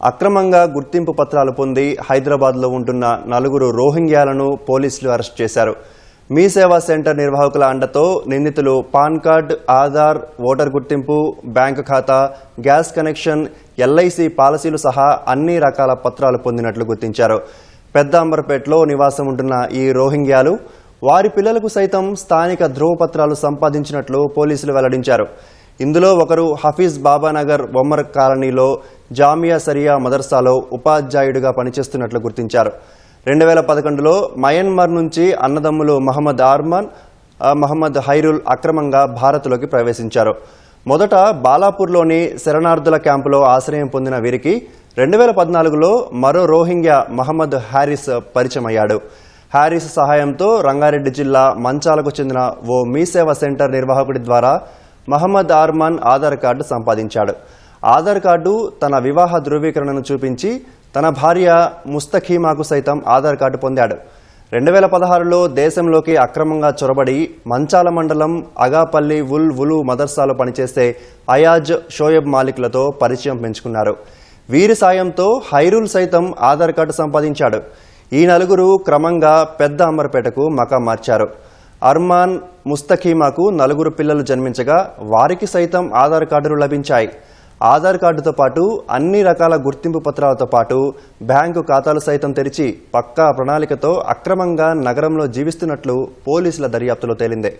అక్రమంగా గుర్తింపు పత్రాలు పొంది హైదరాబాద్లో ఉంటున్న నలుగురు రోహింగ్యాలను పోలీసులు అరెస్ట్ చేశారు. మీ సేవా సెంటర్ నిర్వాహకుల అండతో నిందితులు పాన్ కార్డ్ ఆధార్ ఓటర్ గుర్తింపు బ్యాంకు ఖాతా గ్యాస్ కనెక్షన్ ఎల్ఐసి పాలసీలు సహా అన్ని రకాల పత్రాలు పొందినట్లు గుర్తించారు. పెద్ద అంబర్పేటలో నివాసం ఉంటున్న ఈ రోహింగ్యాలు వారి పిల్లలకు సైతం స్థానిక ధ్రువపత్రాలు సంపాదించినట్లు పోలీసులు వెల్లడించారు. ఇందులో ఒకరు హఫీజ్ బాబానగర్ బొమ్మర్ కాలనీలో జామియా సరియా మదర్సాలో ఉపాధ్యాయుడిగా పనిచేస్తున్నట్లు గుర్తించారు. రెండు వేల పదకొండులో మయన్మార్ నుంచి అన్నదమ్ములు మహమ్మద్ ఆర్మాన్ మహమ్మద్ హైరుల్ అక్రమంగా భారత్లోకి ప్రవేశించారు. మొదట బాలాపూర్లోని శరణార్థుల క్యాంపులో ఆశ్రయం పొందిన వీరికి రెండు వేల పద్నాలుగులో మరో రోహింగ్యా మహమ్మద్ హ్యారిస్ పరిచయమయ్యాడు. హ్యారిస్ సహాయంతో రంగారెడ్డి జిల్లా మంచాలకు చెందిన ఓ మీసేవ సెంటర్ నిర్వాహకుడి ద్వారా మహమ్మద్ ఆర్మాన్ ఆధార్ కార్డు సంపాదించాడు. ఆధార్ కార్డు తన వివాహ ధృవీకరణను చూపించి తన భార్య ముస్తఖీమాకు సైతం ఆధార్ కార్డు పొందాడు. రెండు వేల పదహారులో దేశంలోకి అక్రమంగా చొరబడి మంచాల మండలం అగాపల్లి ఉల్ ఉలు మదర్సాలో పనిచేసే అయాజ్ షోయబ్ మాలిక్లతో పరిచయం పెంచుకున్నారు. వీరి సాయంతో హైరుల్ సైతం ఆధార్ కార్డు సంపాదించాడు. ఈ నలుగురు క్రమంగా పెద్ద అమర్పేటకు మకా మార్చారు. అర్మాన్ ముస్తఖీమాకు నలుగురు పిల్లలు జన్మించగా వారికి సైతం ఆధార్ కార్డులు లభించాయి. ఆధార్ కార్డుతో పాటు అన్ని రకాల గుర్తింపు పత్రాలతో పాటు బ్యాంకు ఖాతాలు సైతం తెరిచి పక్కా ప్రణాళికతో అక్రమంగా నగరంలో జీవిస్తున్నట్లు పోలీసుల దర్యాప్తులో తేలిందే.